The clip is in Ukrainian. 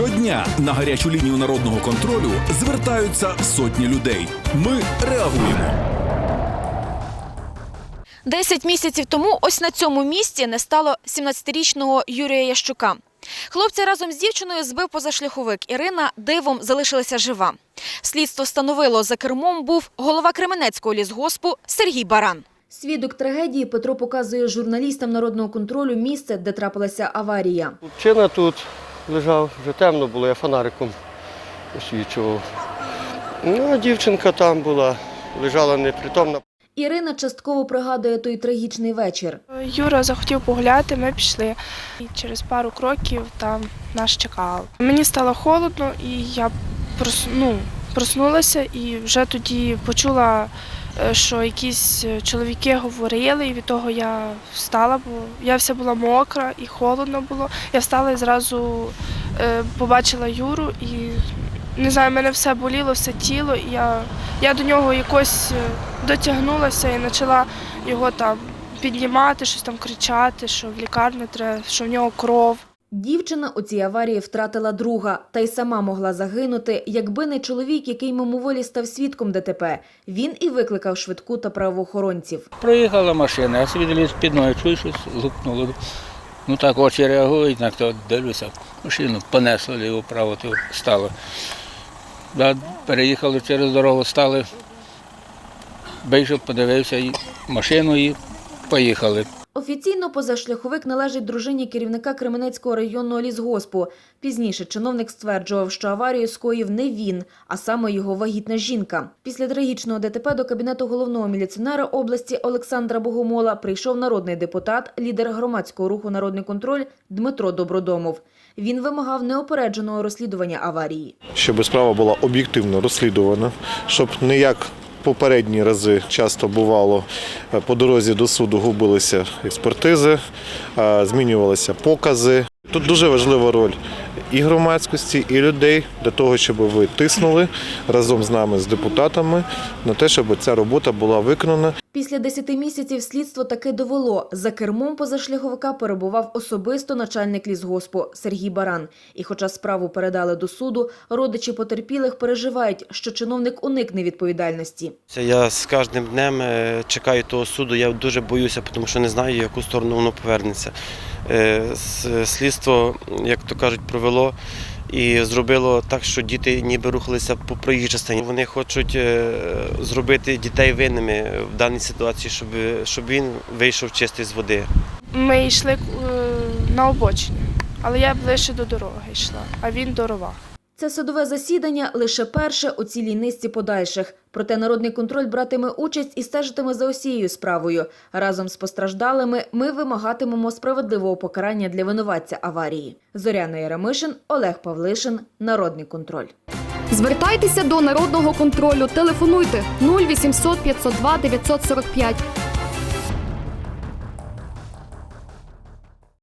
Щодня на гарячу лінію народного контролю звертаються сотні людей. Ми реагуємо. Десять місяців тому ось на цьому місці не стало 17-річного Юрія Ящука. Хлопця разом з дівчиною збив позашляховик. Ірина дивом залишилася жива. Слідство встановило, за кермом був голова Кременецького лісгоспу Сергій Баран. Свідок трагедії Петро показує журналістам народного контролю місце, де трапилася аварія. Хлопчина тут лежав, вже темно було, я фонариком освічував. Ну, а дівчинка там була, лежала непритомна. Ірина частково пригадує той трагічний вечір. Юра захотів погуляти, ми пішли. І через пару кроків там нас чекав. Мені стало холодно, і я прос, ну, проснулася і вже тоді почула, що якісь е, чоловіки говорили, і від того я встала, бо я вся була мокра і холодно було. Я встала і зразу е, побачила Юру і не знаю, мене все боліло, все тіло. І я, я до нього якось е, дотягнулася і почала його там піднімати, щось там кричати, що в лікарню треба, що в нього кров. Дівчина у цій аварії втратила друга, та й сама могла загинути, якби не чоловік, який мимоволі став свідком ДТП. Він і викликав швидку та правоохоронців. Проїхала машина, я собі під ноги, чую, щось лупнуло. Ну так очі реагують, так то дивлюся, машину понесло ліво-право, то стало. Да, переїхали через дорогу, стали, вийшов, подивився і машину і поїхали. Офіційно позашляховик належить дружині керівника Кременецького районного лісгоспу. Пізніше чиновник стверджував, що аварію скоїв не він, а саме його вагітна жінка. Після трагічного ДТП до кабінету головного міліціонера області Олександра Богомола прийшов народний депутат, лідер громадського руху Народний контроль Дмитро Добродомов. Він вимагав неопередженого розслідування аварії. щоб справа була об'єктивно розслідувана, щоб не як попередні рази часто бувало е, по дорозі до суду губилися експертизи, е, змінювалися покази. Тут дуже важлива роль і громадськості, і людей для того, щоб ви тиснули разом з нами, з депутатами, на те, щоб ця робота була виконана. Після 10 місяців слідство таки довело. За кермом позашляховика перебував особисто начальник лісгоспу Сергій Баран. І хоча справу передали до суду, родичі потерпілих переживають, що чиновник уникне відповідальності. Я з кожним днем е, чекаю того суду, я дуже боюся, тому що не знаю, в яку сторону воно повернеться. Е, Слідство, як то кажуть, провело і зробило так, що діти ніби рухалися по проїжджій частині. Вони хочуть е, зробити дітей винними в даній ситуації, щоб, щоб він вийшов чистий з води. Ми йшли е, на обочині, але я ближче до дороги йшла, а він до рова. Це судове засідання лише перше у цілій низці подальших. Проте народний контроль братиме участь і стежитиме за усією справою. Разом з постраждалими ми вимагатимемо справедливого покарання для винуватця аварії. Зоряна Яремишин, Олег Павлишин, Народний контроль. Звертайтеся до народного контролю. Телефонуйте 0800 502 945